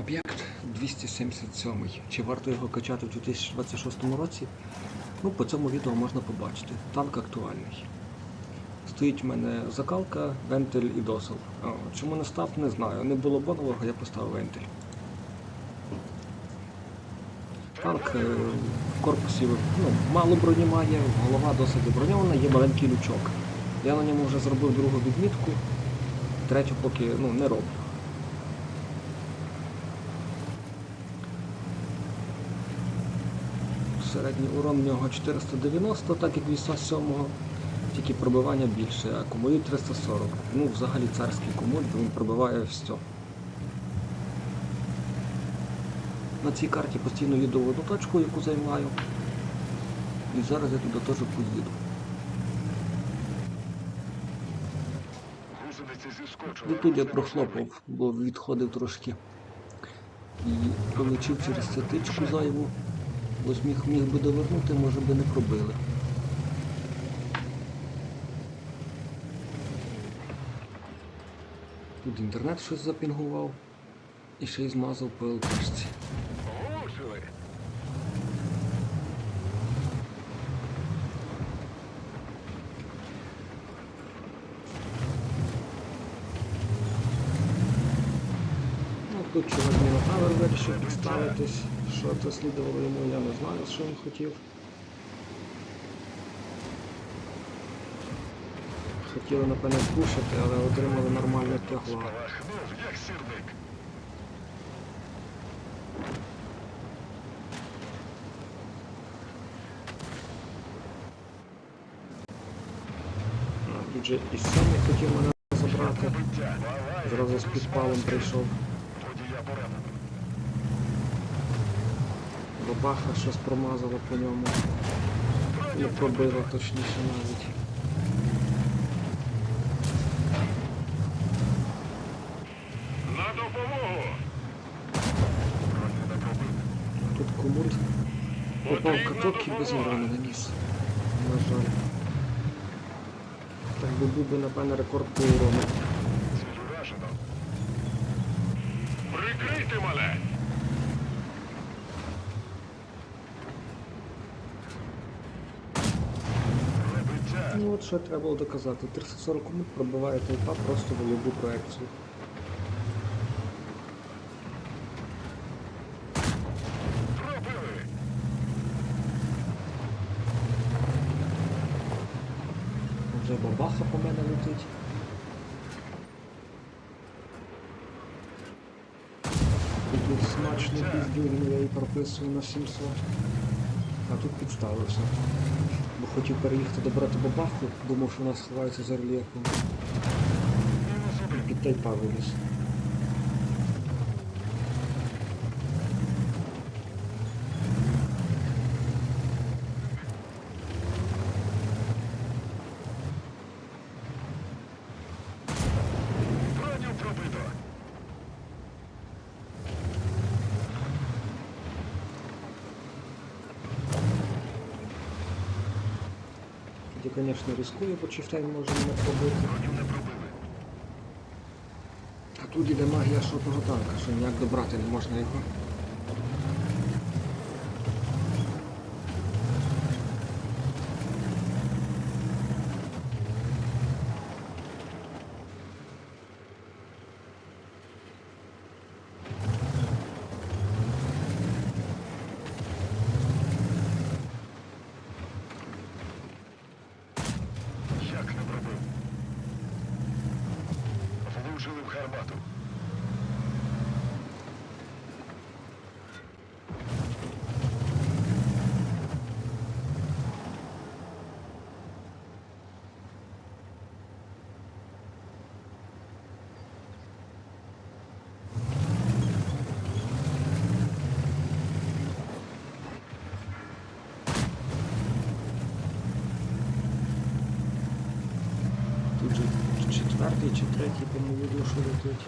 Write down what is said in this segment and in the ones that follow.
Об'єкт 277. Чи варто його качати в 2026 році? Ну, по цьому відео можна побачити. Танк актуальний. Стоїть в мене закалка, вентиль і досол. Чому не став, не знаю. Не було бонового, я поставив вентиль. Танк е, в корпусі ну, мало броні має, голова досить броньована, є маленький лючок. Я на ньому вже зробив другу відмітку, третю поки ну, не роблю. Середній урон в нього 490, так як віса 7 тільки пробивання більше, а кумулює 340. Ну, взагалі царський кумуль, бо він пробиває все. На цій карті постійно їду в одну точку, яку займаю. І зараз я туди теж поїду. І тут я прохлопав, бо відходив трошки. І пролетів через цятичку зайву. Ось міг, міг би довернути, може би не пробили. Тут інтернет щось запінгував і ще й змазав по. Влучили. Ну, тут чувак Мінотавр вирішив підставитись. Що це слідувало йому, я не знаю, що він хотів. Хотіли, напевне, пушити, але отримали нормальне тягло. А, Тут же і сьомий хотів мене забрати. Зразу з підпалом прийшов. Тоді я поранений. Бабаха щось промазала по ньому. Не пробила точніше навіть. На допомогу. Тут комут попав в каток і без урона наніс. На жаль. Так би був би, напевне, рекорд по урону. Прикрийте мене. Прибиття. Ну от що треба було доказати. 340 комут пробиває толпа просто в любу проекцію. Вже бабаха по мене летить. Тут смачно піздюрю, я її прописую на 700. А тут підставився. Хотів переїхати добрати бабаху, думав, що вона сховається за рельєфом. Під тайпа виліз. Тоді, звісно, рискую, бо чифтейн може мене пробити. А тут іде магія шотного танка, що ніяк добрати не можна його. Як не пробив. Влучили в гармату. Тут же четвертий чи третій по моєму душу летить.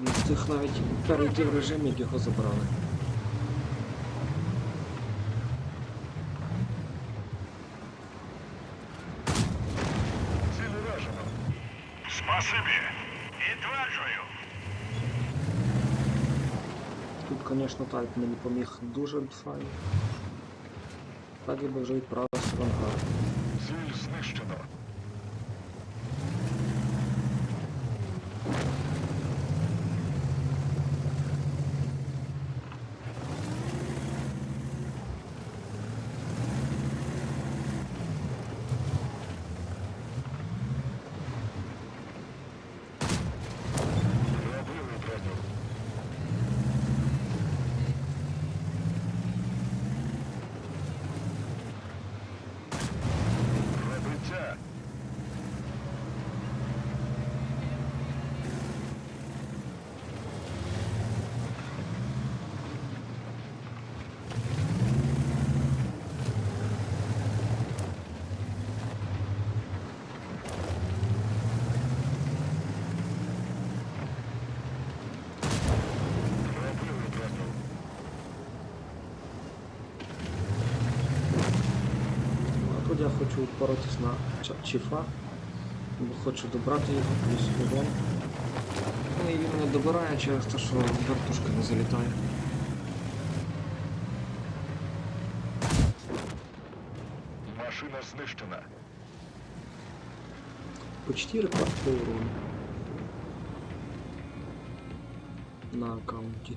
Не встиг навіть перейти в режим, як його забрали. Спасибі. Підтверджую. звісно, так мені поміг дуже файно. Так я би вже відправився в ангар. Ціль знищено. Пробили броню. Пробиття. Пробили броню. А я хочу впоратись на чіфа, бо хочу добрати його плюс вогонь. Ну і він мене добирає через те, що вертушка не залітає. Машина знищена. Почти рекорд по урону на аккаунті.